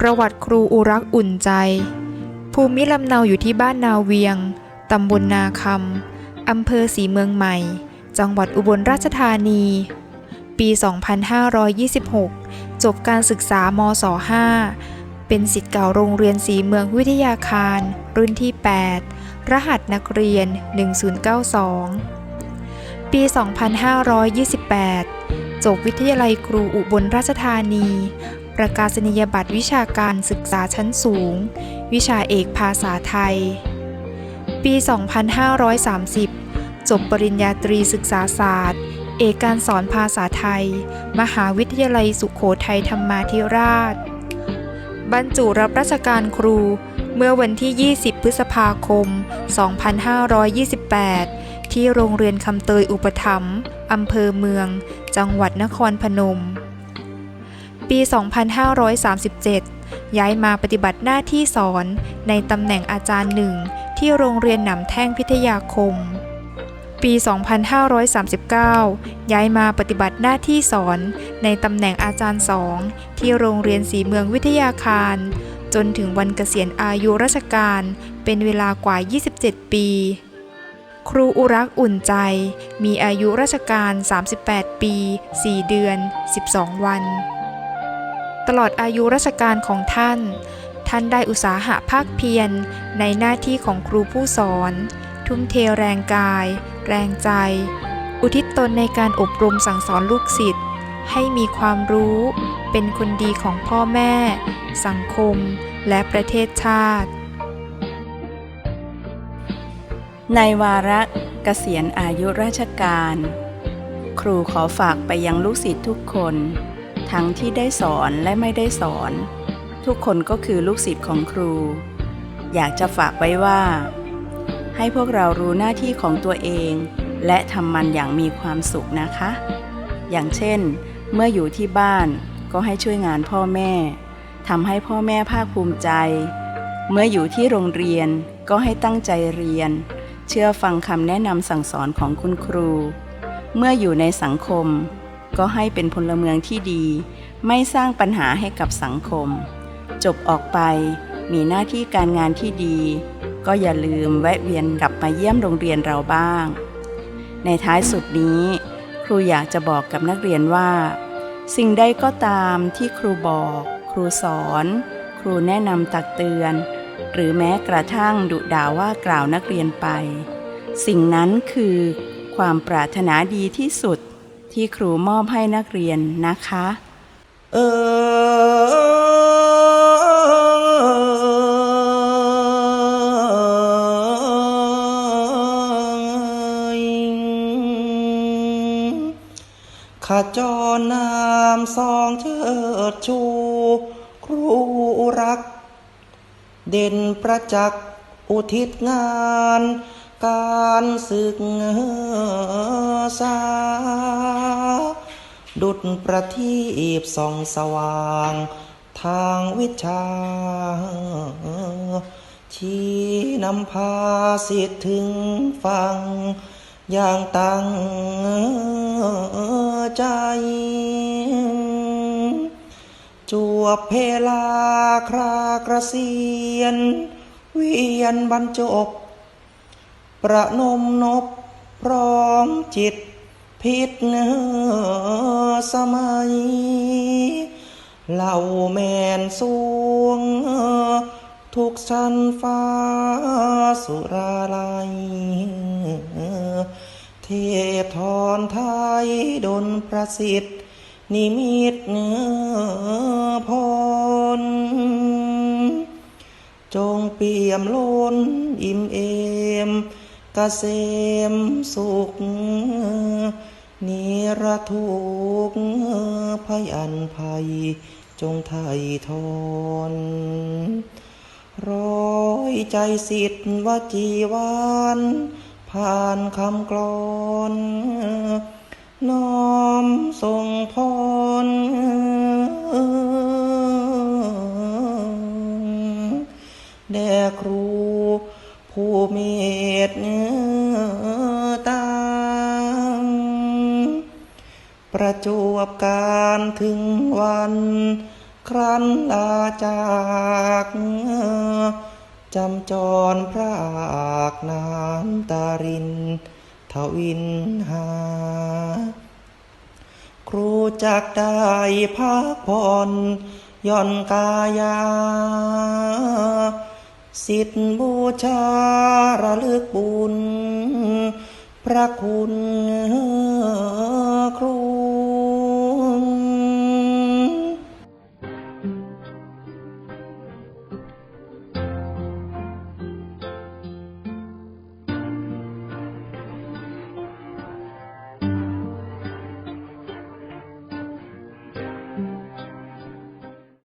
ประวัติครูอุรักอุ่นใจ ภูมิลำเนาอยู่ที่บ้านนาเวียง ตำบลนาคำ อำเภอสีเมืองใหม่ จังหวัดอุบลราชธานี ปี 2526 จบการศึกษามศ5เป็นสิทธิ์เก่าโรงเรียนสีเมืองวิทยาคาร รุ่นที่ 8 รหัสนักเรียน 1092 ปี 2528 จบวิทยาลัยครูอุบลราชธานี ประกาศนียบัตรวิชาการศึกษาชั้นสูง วิชาเอกภาษาไทย ปี 2530 จบปริญญาตรีศึกษาศาสตร์ เอกการสอนภาษาไทย มหาวิทยาลัยสุขโขทัยธรรมาธิราช บรรจุรับราชการครู เมื่อวันที่ 20 พฤษภาคม 2528 ที่โรงเรียนคำเตยอุปถัมภ์อำเภอเมือง จังหวัดนครพนม ปี 2537 ย้ายมาปฏิบัติหน้าที่สอนในตำแหน่งอาจารย์หนึ่งที่โรงเรียนหนำแท่งพิทยาคม ปี 2539 ย้ายมาปฏิบัติหน้าที่สอนในตำแหน่งอาจารย์สองที่โรงเรียนสีเมืองวิทยาคาร จนถึงวันเกษียณอายุราชการเป็นเวลากว่า 27 ปี ครูอุรักอุ่นใจ มีอายุราชการ 38 ปี 4 เดือน 12 วัน ตลอดอายุราชการของท่าน ท่านได้อุตสาหะภาคเพียรในหน้าที่ของครูผู้สอน ทุ่มเทแรงกาย แรงใจ อุทิศตนในการอบรมสั่งสอนลูกศิษย์ ให้มีความรู้ เป็นคนดีของพ่อแม่ สังคม และประเทศชาติ ในวาระเกษียณอายุราชการ ครูขอฝากไปยังลูกศิษย์ทุกคน ทั้งที่ได้สอนและไม่ได้สอน ทุกคนก็คือลูกศิษย์ของครู อยากจะฝากไว้ว่า ให้พวกเรารู้หน้าที่ของตัวเอง และทำมันอย่างมีความสุขนะคะ อย่างเช่น เมื่ออยู่ที่บ้านก็ให้ช่วยงานพ่อแม่ทำให้พ่อแม่ภาคภูมิใจ เมื่ออยู่ที่โรงเรียนก็ให้ตั้งใจเรียน เชื่อฟังคำแนะนำสั่งสอนของคุณครู เมื่ออยู่ในสังคม ก็ให้เป็นพลเมืองที่ดี ไม่สร้างปัญหาให้กับสังคม จบออกไปมีหน้าที่การงานที่ดี ก็อย่าลืมแวะเวียนกลับมาเยี่ยมโรงเรียนเราบ้าง ในท้ายสุดนี้ ครูอยากจะบอกกับนักเรียนว่า สิ่งใดก็ตามที่ครูบอก ครูสอน ครูแนะนำตักเตือน หรือแม้กระทั่งดุด่าว่ากล่าวนักเรียนไป สิ่งนั้นคือความปรารถนาดีที่สุด ที่ครูมอบให้นักเรียนนะคะ เออข้าจรนามสองเชิดชู ครูรัก เด่นประจักษ์อุทิศงาน การศึกษา ดุดประทีปส่องสว่าง ทางวิชา ชี้นำพาสิทธิ์ถึงฟัง อย่างตั้งใจ จวบเพลาครากระเซียน เวียนบรรจบ ประนมนบพร้อมจิต พิษเนอสมัยเหล่าแมนสวง ทุกชั้นฟ้าสุราลัย เทพทอนไทยดนประสิทธิ์ นิมิตเนื้อพร จงเปี่ยมล้นอิ่มเอ กเกษมสุข นิรทุกภัยอันภัย จงไถ่ทน ร้อยใจสิทธิ์วจีวานผ่านคำกลอนน้อมส่งพรแด่ครู ผู้เมตตาประจวบการถึงวัน ครั้นลาจากจำจรพรากน้ำตารินทวินหา ครูจักได้พักผ่อนย่อนกายา สิทธิบูชาระลึกบุญ พระคุณครู